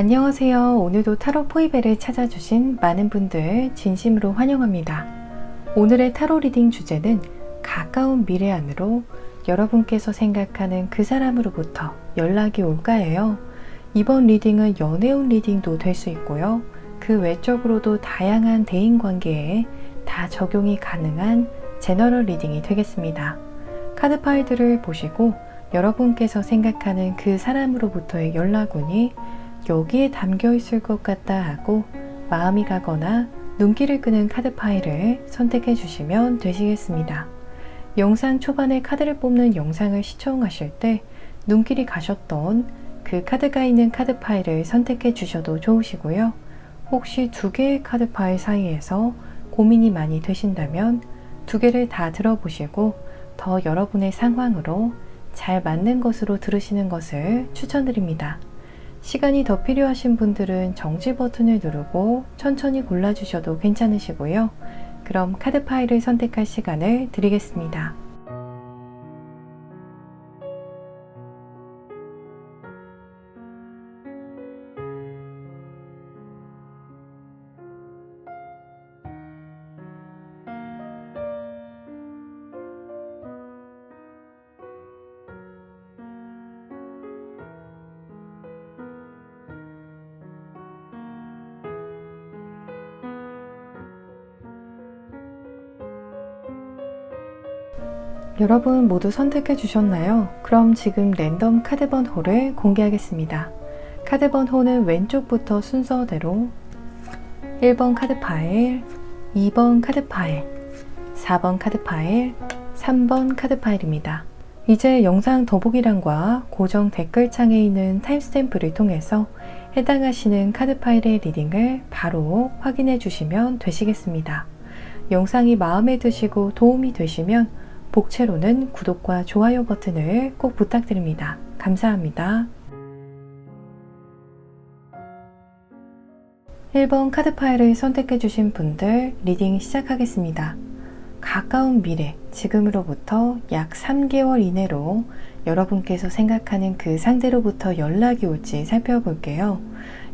안녕하세요. 오늘도 타로 포이벨을 찾아주신 많은 분들 진심으로 환영합니다. 오늘의 타로 리딩 주제는 가까운 미래 안으로 여러분께서 생각하는 그 사람으로부터 연락이 올까예요. 이번 리딩은 연애운 리딩도 될 수 있고요. 그 외적으로도 다양한 대인 관계에 다 적용이 가능한 제너럴 리딩이 되겠습니다. 카드 파일들을 보시고 여러분께서 생각하는 그 사람으로부터의 연락운이 여기에 담겨 있을 것 같다 하고 마음이 가거나 눈길을 끄는 카드 파일을 선택해 주시면 되시겠습니다. 영상 초반에 카드를 뽑는 영상을 시청하실 때 눈길이 가셨던 그 카드가 있는 카드 파일을 선택해 주셔도 좋으시고요. 혹시 두 개의 카드 파일 사이에서 고민이 많이 되신다면 두 개를 다 들어보시고 더 여러분의 상황으로 잘 맞는 것으로 들으시는 것을 추천드립니다. 시간이 더 필요하신 분들은 정지 버튼을 누르고 천천히 골라주셔도 괜찮으시고요. 그럼 카드 파일을 선택할 시간을 드리겠습니다. 여러분 모두 선택해 주셨나요? 그럼 지금 랜덤 카드 번 호를 공개하겠습니다. 카드 번 호는 왼쪽부터 순서대로 1번 카드 파일, 2번 카드 파일, 4번 카드 파일, 3번 카드 파일입니다. 이제 영상 더보기란과 고정 댓글창에 있는 타임스탬프를 통해서 해당하시는 카드 파일의 리딩을 바로 확인해 주시면 되시겠습니다. 영상이 마음에 드시고 도움이 되시면 복채로는 구독과 좋아요 버튼을 꼭 부탁드립니다. 감사합니다. 1번 카드 파일을 선택해 주신 분들 리딩 시작하겠습니다. 가까운 미래, 지금으로부터 약 3개월 이내로 여러분께서 생각하는 그 상대로부터 연락이 올지 살펴볼게요.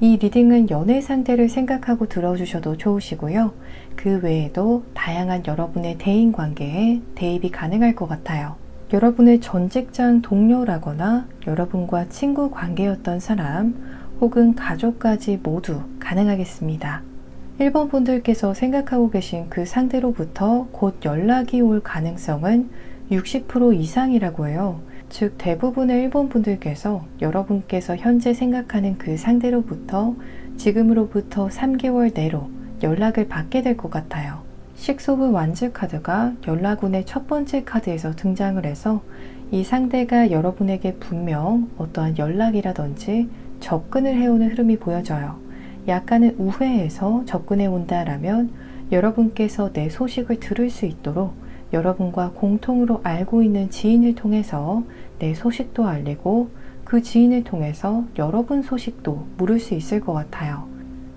이 리딩은 연애 상대를 생각하고 들어주셔도 좋으시고요. 그 외에도 다양한 여러분의 대인 관계에 대입이 가능할 것 같아요. 여러분의 전 직장 동료라거나 여러분과 친구 관계였던 사람 혹은 가족까지 모두 가능하겠습니다. 1번 분들께서 생각하고 계신 그 상대로부터 곧 연락이 올 가능성은 60% 이상이라고 해요. 즉 대부분의 일본 분들께서 여러분께서 현재 생각하는 그 상대로부터 지금으로부터 3개월 내로 연락을 받게 될 것 같아요. 식소브 완즈 카드가 연락운의 첫 번째 카드에서 등장을 해서 이 상대가 여러분에게 분명 어떠한 연락이라든지 접근을 해오는 흐름이 보여져요. 약간은 우회해서 접근해 온다라면 여러분께서 내 소식을 들을 수 있도록 여러분과 공통으로 알고 있는 지인을 통해서 내 소식도 알리고 그 지인을 통해서 여러분 소식도 물을 수 있을 것 같아요.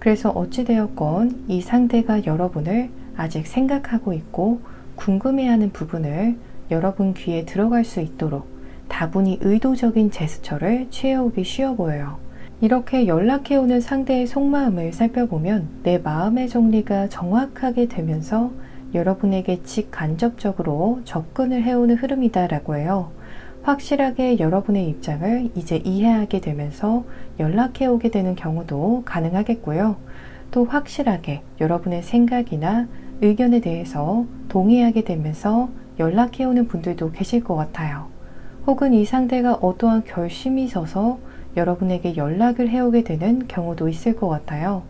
그래서 어찌되었건 이 상대가 여러분을 아직 생각하고 있고 궁금해하는 부분을 여러분 귀에 들어갈 수 있도록 다분히 의도적인 제스처를 취해오기 쉬워 보여요. 이렇게 연락해오는 상대의 속마음을 살펴보면 내 마음의 정리가 정확하게 되면서 여러분에게 직간접적으로 접근을 해오는 흐름이다라고 해요. 확실하게 여러분의 입장을 이제 이해하게 되면서 연락해 오게 되는 경우도 가능하겠고요. 또 확실하게 여러분의 생각이나 의견에 대해서 동의하게 되면서 연락해 오는 분들도 계실 것 같아요. 혹은 이 상대가 어떠한 결심이 있어서 여러분에게 연락을 해오게 되는 경우도 있을 것 같아요.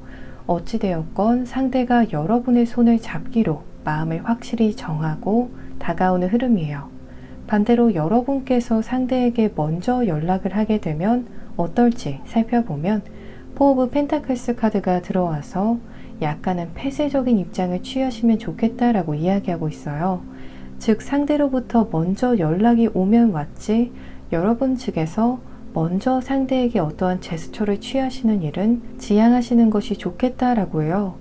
어찌되었건 상대가 여러분의 손을 잡기로 마음을 확실히 정하고 다가오는 흐름이에요. 반대로 여러분께서 상대에게 먼저 연락을 하게 되면 어떨지 살펴보면 포 오브 펜타클스 카드가 들어와서 약간은 폐쇄적인 입장을 취하시면 좋겠다라고 이야기하고 있어요. 즉 상대로부터 먼저 연락이 오면 왔지 여러분 측에서 먼저 상대에게 어떠한 제스처를 취하시는 일은 지양하시는 것이 좋겠다라고 해요.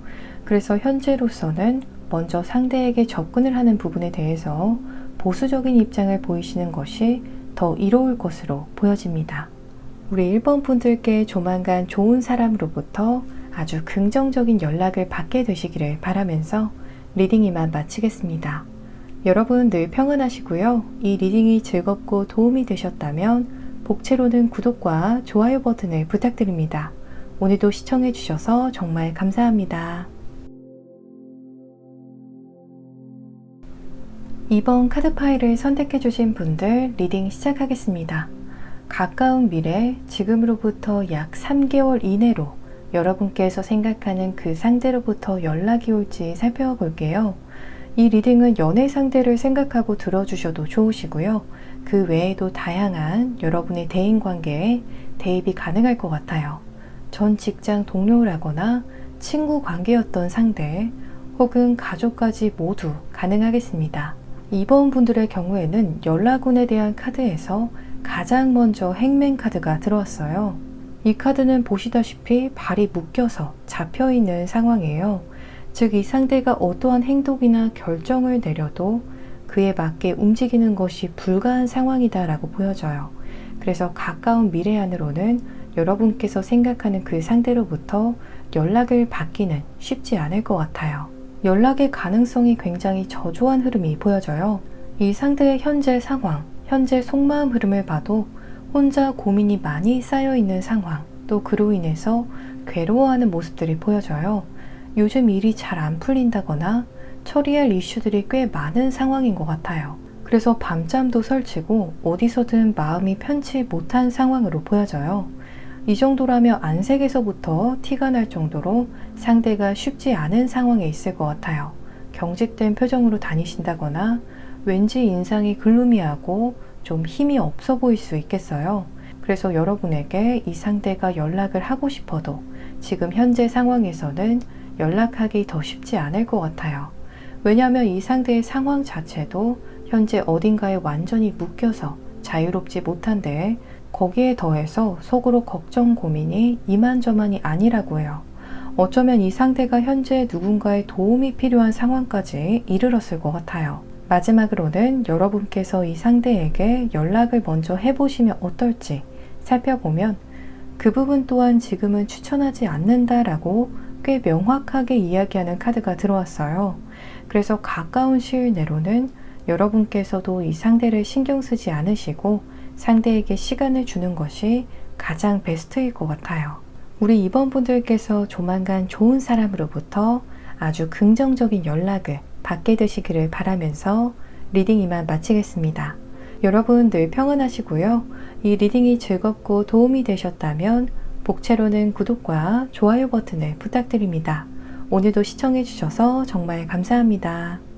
그래서 현재로서는 먼저 상대에게 접근을 하는 부분에 대해서 보수적인 입장을 보이시는 것이 더 이로울 것으로 보여집니다. 우리 1번 분들께 조만간 좋은 사람으로부터 아주 긍정적인 연락을 받게 되시기를 바라면서 리딩 이만 마치겠습니다. 여러분 늘 평안하시고요. 이 리딩이 즐겁고 도움이 되셨다면 복채로는 구독과 좋아요 버튼을 부탁드립니다. 오늘도 시청해주셔서 정말 감사합니다. 2번 카드 파일을 선택해 주신 분들 리딩 시작하겠습니다. 가까운 미래, 지금으로부터 약 3개월 이내로 여러분께서 생각하는 그 상대로부터 연락이 올지 살펴볼게요. 이 리딩은 연애 상대를 생각하고 들어주셔도 좋으시고요. 그 외에도 다양한 여러분의 대인 관계에 대입이 가능할 것 같아요. 전 직장 동료라거나 친구 관계였던 상대 혹은 가족까지 모두 가능하겠습니다. 이번 분들의 경우에는 연락운에 대한 카드에서 가장 먼저 행맨 카드가 들어왔어요. 이 카드는 보시다시피 발이 묶여서 잡혀 있는 상황이에요. 즉, 이 상대가 어떠한 행동이나 결정을 내려도 그에 맞게 움직이는 것이 불가한 상황이다라고 보여져요. 그래서 가까운 미래 안으로는 여러분께서 생각하는 그 상대로부터 연락을 받기는 쉽지 않을 것 같아요. 연락의 가능성이 굉장히 저조한 흐름이 보여져요. 이 상대의 현재 상황, 현재 속마음 흐름을 봐도 혼자 고민이 많이 쌓여 있는 상황, 또 그로 인해서 괴로워하는 모습들이 보여져요. 요즘 일이 잘 안 풀린다거나 처리할 이슈들이 꽤 많은 상황인 것 같아요. 그래서 밤잠도 설치고 어디서든 마음이 편치 못한 상황으로 보여져요. 이 정도라면 안색에서부터 티가 날 정도로 상대가 쉽지 않은 상황에 있을 것 같아요. 경직된 표정으로 다니신다거나 왠지 인상이 글루미하고 좀 힘이 없어 보일 수 있겠어요. 그래서 여러분에게 이 상대가 연락을 하고 싶어도 지금 현재 상황에서는 연락하기 더 쉽지 않을 것 같아요. 왜냐하면 이 상대의 상황 자체도 현재 어딘가에 완전히 묶여서 자유롭지 못한데 거기에 더해서 속으로 걱정 고민이 이만저만이 아니라고 해요. 어쩌면 이 상대가 현재 누군가의 도움이 필요한 상황까지 이르렀을 것 같아요. 마지막으로는 여러분께서 이 상대에게 연락을 먼저 해보시면 어떨지 살펴보면 그 부분 또한 지금은 추천하지 않는다라고 꽤 명확하게 이야기하는 카드가 들어왔어요. 그래서 가까운 시일 내로는 여러분께서도 이 상대를 신경 쓰지 않으시고 상대에게 시간을 주는 것이 가장 베스트일 것 같아요. 우리 이번 분들께서 조만간 좋은 사람으로부터 아주 긍정적인 연락을 받게 되시기를 바라면서 리딩 이만 마치겠습니다. 여러분 늘 평안하시고요. 이 리딩이 즐겁고 도움이 되셨다면 복채로는 구독과 좋아요 버튼을 부탁드립니다. 오늘도 시청해주셔서 정말 감사합니다.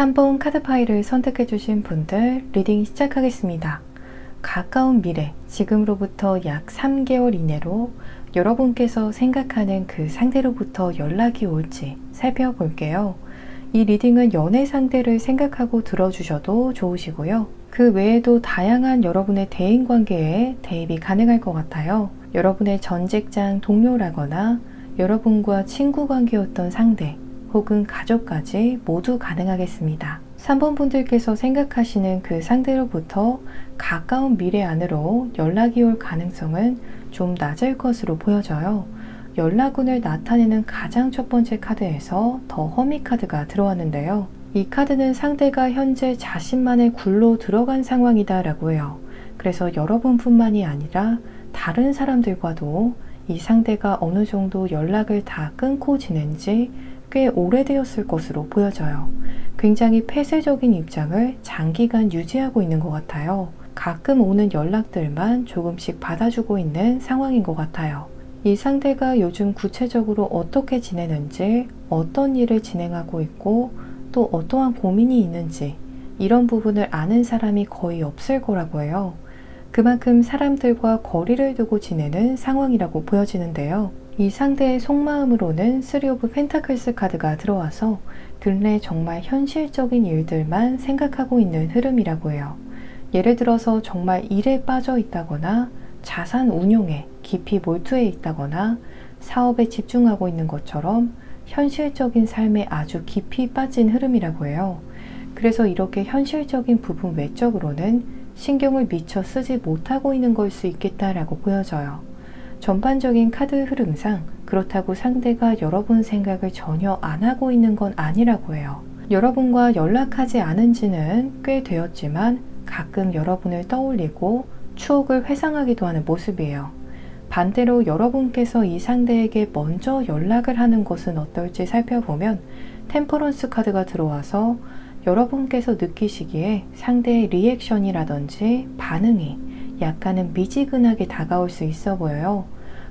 3번 카드 파일을 선택해 주신 분들 리딩 시작하겠습니다. 가까운 미래, 지금으로부터 약 3개월 이내로 여러분께서 생각하는 그 상대로부터 연락이 올지 살펴볼게요. 이 리딩은 연애 상대를 생각하고 들어주셔도 좋으시고요. 그 외에도 다양한 여러분의 대인 관계에 대입이 가능할 것 같아요. 여러분의 전 직장 동료라거나 여러분과 친구 관계였던 상대 혹은 가족까지 모두 가능하겠습니다. 3번 분들께서 생각하시는 그 상대로부터 가까운 미래 안으로 연락이 올 가능성은 좀 낮을 것으로 보여져요. 연락운을 나타내는 가장 첫 번째 카드에서 더 허미 카드가 들어왔는데요. 이 카드는 상대가 현재 자신만의 굴로 들어간 상황이다 라고 해요. 그래서 여러분뿐만이 아니라 다른 사람들과도 이 상대가 어느 정도 연락을 다 끊고 지낸지 꽤 오래되었을 것으로 보여져요. 굉장히 폐쇄적인 입장을 장기간 유지하고 있는 것 같아요. 가끔 오는 연락들만 조금씩 받아주고 있는 상황인 것 같아요. 이 상대가 요즘 구체적으로 어떻게 지내는지, 어떤 일을 진행하고 있고, 또 어떠한 고민이 있는지, 이런 부분을 아는 사람이 거의 없을 거라고 해요. 그만큼 사람들과 거리를 두고 지내는 상황이라고 보여지는데요. 이 상대의 속마음으로는 3 오브 펜타클스 카드가 들어와서 근래 정말 현실적인 일들만 생각하고 있는 흐름이라고 해요. 예를 들어서 정말 일에 빠져 있다거나 자산 운용에 깊이 몰두해 있다거나 사업에 집중하고 있는 것처럼 현실적인 삶에 아주 깊이 빠진 흐름이라고 해요. 그래서 이렇게 현실적인 부분 외적으로는 신경을 미처 쓰지 못하고 있는 걸 수 있겠다라고 보여져요. 전반적인 카드 흐름상 그렇다고 상대가 여러분 생각을 전혀 안 하고 있는 건 아니라고 해요. 여러분과 연락하지 않은 지는 꽤 되었지만 가끔 여러분을 떠올리고 추억을 회상하기도 하는 모습이에요. 반대로 여러분께서 이 상대에게 먼저 연락을 하는 것은 어떨지 살펴보면 템퍼런스 카드가 들어와서 여러분께서 느끼시기에 상대의 리액션이라든지 반응이 약간은 미지근하게 다가올 수 있어 보여요.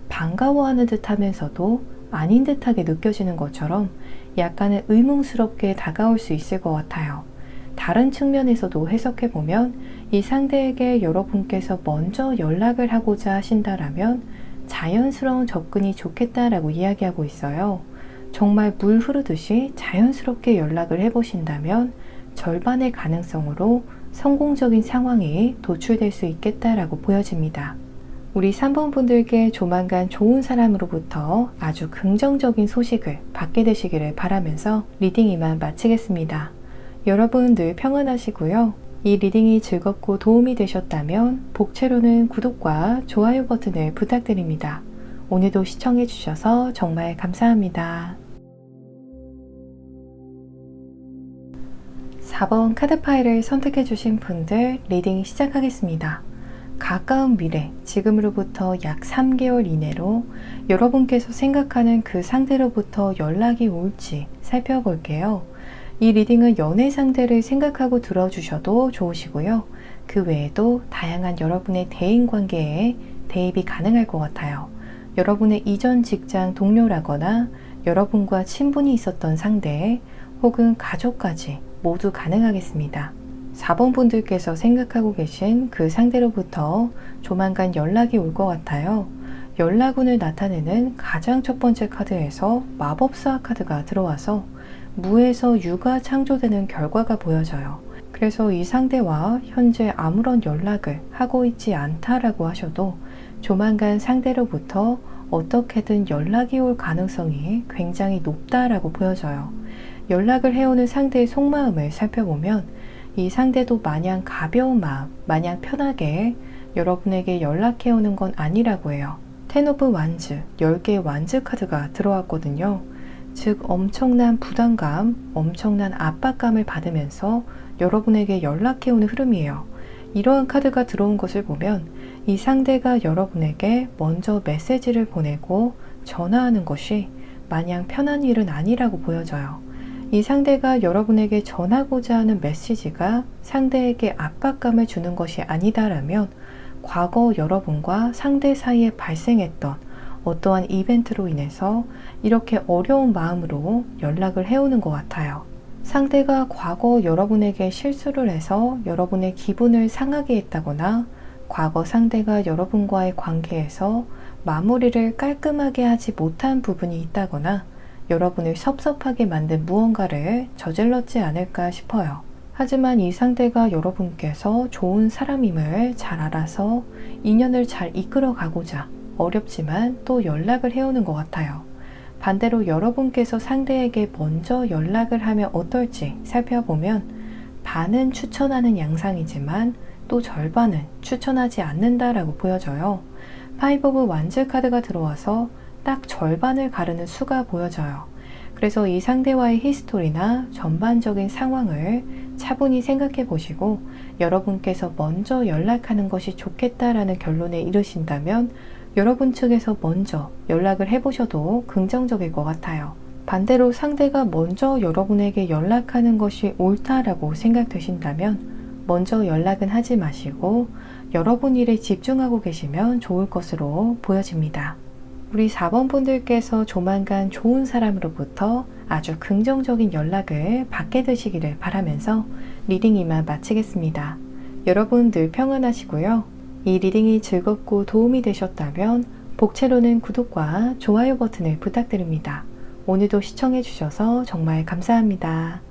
반가워하는 듯 하면서도 아닌 듯하게 느껴지는 것처럼 약간은 의문스럽게 다가올 수 있을 것 같아요. 다른 측면에서도 해석해 보면 이 상대에게 여러분께서 먼저 연락을 하고자 하신다라면 자연스러운 접근이 좋겠다라고 이야기하고 있어요. 정말 물 흐르듯이 자연스럽게 연락을 해보신다면 절반의 가능성으로 성공적인 상황이 도출될 수 있겠다라고 보여집니다. 우리 3번 분들께 조만간 좋은 사람으로부터 아주 긍정적인 소식을 받게 되시기를 바라면서 리딩 이만 마치겠습니다. 여러분 늘 평안하시고요. 이 리딩이 즐겁고 도움이 되셨다면 복채로는 구독과 좋아요 버튼을 부탁드립니다. 오늘도 시청해 주셔서 정말 감사합니다. 4번 카드 파일을 선택해 주신 분들 리딩 시작하겠습니다. 가까운 미래, 지금으로부터 약 3개월 이내로 여러분께서 생각하는 그 상대로부터 연락이 올지 살펴볼게요. 이 리딩은 연애 상대를 생각하고 들어주셔도 좋으시고요. 그 외에도 다양한 여러분의 대인 관계에 대입이 가능할 것 같아요. 여러분의 이전 직장 동료라거나 여러분과 친분이 있었던 상대 혹은 가족까지 모두 가능하겠습니다. 4번 분들께서 생각하고 계신 그 상대로부터 조만간 연락이 올 것 같아요. 연락운을 나타내는 가장 첫 번째 카드에서 마법사 카드가 들어와서 무에서 유가 창조되는 결과가 보여져요. 그래서 이 상대와 현재 아무런 연락을 하고 있지 않다라고 하셔도 조만간 상대로부터 어떻게든 연락이 올 가능성이 굉장히 높다라고 보여져요. 연락을 해오는 상대의 속마음을 살펴보면 이 상대도 마냥 가벼운 마음, 마냥 편하게 여러분에게 연락해오는 건 아니라고 해요. 텐 오브 완즈, 10개의 완즈 카드가 들어왔거든요. 즉, 엄청난 부담감, 엄청난 압박감을 받으면서 여러분에게 연락해오는 흐름이에요. 이러한 카드가 들어온 것을 보면 이 상대가 여러분에게 먼저 메시지를 보내고 전화하는 것이 마냥 편한 일은 아니라고 보여져요. 이 상대가 여러분에게 전하고자 하는 메시지가 상대에게 압박감을 주는 것이 아니다라면 과거 여러분과 상대 사이에 발생했던 어떠한 이벤트로 인해서 이렇게 어려운 마음으로 연락을 해오는 것 같아요. 상대가 과거 여러분에게 실수를 해서 여러분의 기분을 상하게 했다거나 과거 상대가 여러분과의 관계에서 마무리를 깔끔하게 하지 못한 부분이 있다거나 여러분을 섭섭하게 만든 무언가를 저질렀지 않을까 싶어요. 하지만 이 상대가 여러분께서 좋은 사람임을 잘 알아서 인연을 잘 이끌어 가고자 어렵지만 또 연락을 해오는 것 같아요. 반대로 여러분께서 상대에게 먼저 연락을 하면 어떨지 살펴보면 반은 추천하는 양상이지만 또 절반은 추천하지 않는다라고 보여져요. 파이브 완즈 카드가 들어와서 딱 절반을 가르는 수가 보여져요. 그래서 이 상대와의 히스토리나 전반적인 상황을 차분히 생각해 보시고 여러분께서 먼저 연락하는 것이 좋겠다라는 결론에 이르신다면 여러분 측에서 먼저 연락을 해보셔도 긍정적일 것 같아요. 반대로 상대가 먼저 여러분에게 연락하는 것이 옳다라고 생각되신다면 먼저 연락은 하지 마시고 여러분 일에 집중하고 계시면 좋을 것으로 보여집니다. 우리 4번 분들께서 조만간 좋은 사람으로부터 아주 긍정적인 연락을 받게 되시기를 바라면서 리딩 이만 마치겠습니다. 여러분 늘 평안하시고요. 이 리딩이 즐겁고 도움이 되셨다면 복채로는 구독과 좋아요 버튼을 부탁드립니다. 오늘도 시청해주셔서 정말 감사합니다.